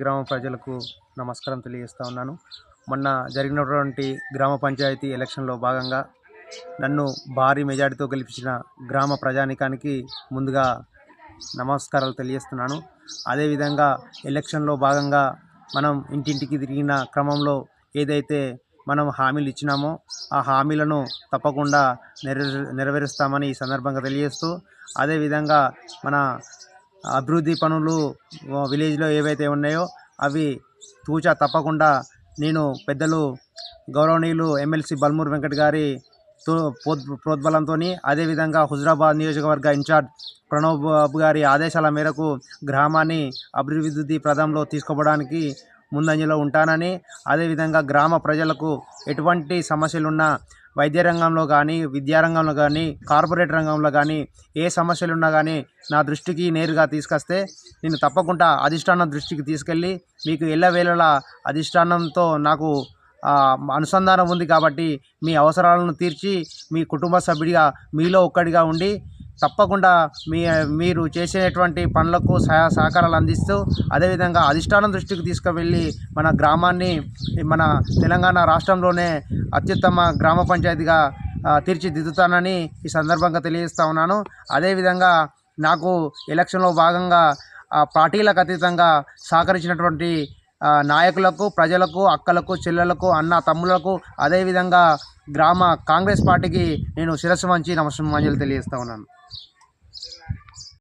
గ్రామ ప్రజలకు నమస్కారం తెలియజేస్తా ఉన్నాను. మొన్న జరిగినటువంటి గ్రామ పంచాయతీ ఎలక్షన్లో భాగంగా నన్ను భారీ మెజార్టీతో గెలిపించిన గ్రామ ప్రజానికానికి ముందుగా నమస్కారాలు తెలియజేస్తున్నాను. అదేవిధంగా ఎలక్షన్లో భాగంగా మనం ఇంటింటికి తిరిగిన క్రమంలో ఏదైతే మనం హామీలు ఇచ్చినామో ఆ హామీలను తప్పకుండా నెరవేరుస్తామని ఈ సందర్భంగా తెలియజేస్తూ అదేవిధంగా మన అభివృద్ధి పనులు విలేజ్లో ఏవైతే ఉన్నాయో అవి తూచా తప్పకుండా నేను పెద్దలు గౌరవనీయులు ఎమ్మెల్సీ బల్మూర్ వెంకట్ గారి తో ప్రోద్బలంతో అదేవిధంగా హుజరాబాద్ నియోజకవర్గ ఇన్ఛార్జ్ ప్రణవ్ బాబు గారి ఆదేశాల మేరకు గ్రామాన్ని అభివృద్ధి ప్రదంలో తీసుకోవడానికి ముందంజలో ఉంటానని అదేవిధంగా గ్రామ ప్రజలకు ఎటువంటి సమస్యలున్నా వైద్య రంగంలో కానీ విద్యారంగంలో కానీ కార్పొరేట్ రంగంలో కానీ ఏ సమస్యలు ఉన్నా కానీ నా దృష్టికి నేరుగా తీసుకొస్తే నేను తప్పకుండా అధిష్టానం దృష్టికి తీసుకెళ్ళి మీకు ఎల్లవేళలా అధిష్టానంతో నాకు అనుసంధానం ఉంది కాబట్టి మీ అవసరాలను తీర్చి మీ కుటుంబ సభ్యుడిగా మీలో ఒక్కడిగా ఉండి తప్పకుండా మీ మీరు చేసేటువంటి పనులకు సహాయ సహకారాలు అందిస్తూ అదేవిధంగా అధిష్టానం దృష్టికి తీసుకువెళ్ళి మన గ్రామాన్ని మన తెలంగాణ రాష్ట్రంలోనే అత్యుత్తమ గ్రామ పంచాయతీగా తీర్చిదిద్దుతానని ఈ సందర్భంగా తెలియజేస్తా ఉన్నాను. అదేవిధంగా నాకు ఎలక్షన్లో భాగంగా ఆ, పార్టీలకు అతీతంగా సహకరించినటువంటి నాయకులకు ప్రజలకు అక్కలకు చెల్లెలకు అన్న తమ్ములకు అదేవిధంగా గ్రామ కాంగ్రెస్ పార్టీకి నేను శిరస్సు వంచి నమస్కారం తెలియజేస్తా ఉన్నాను.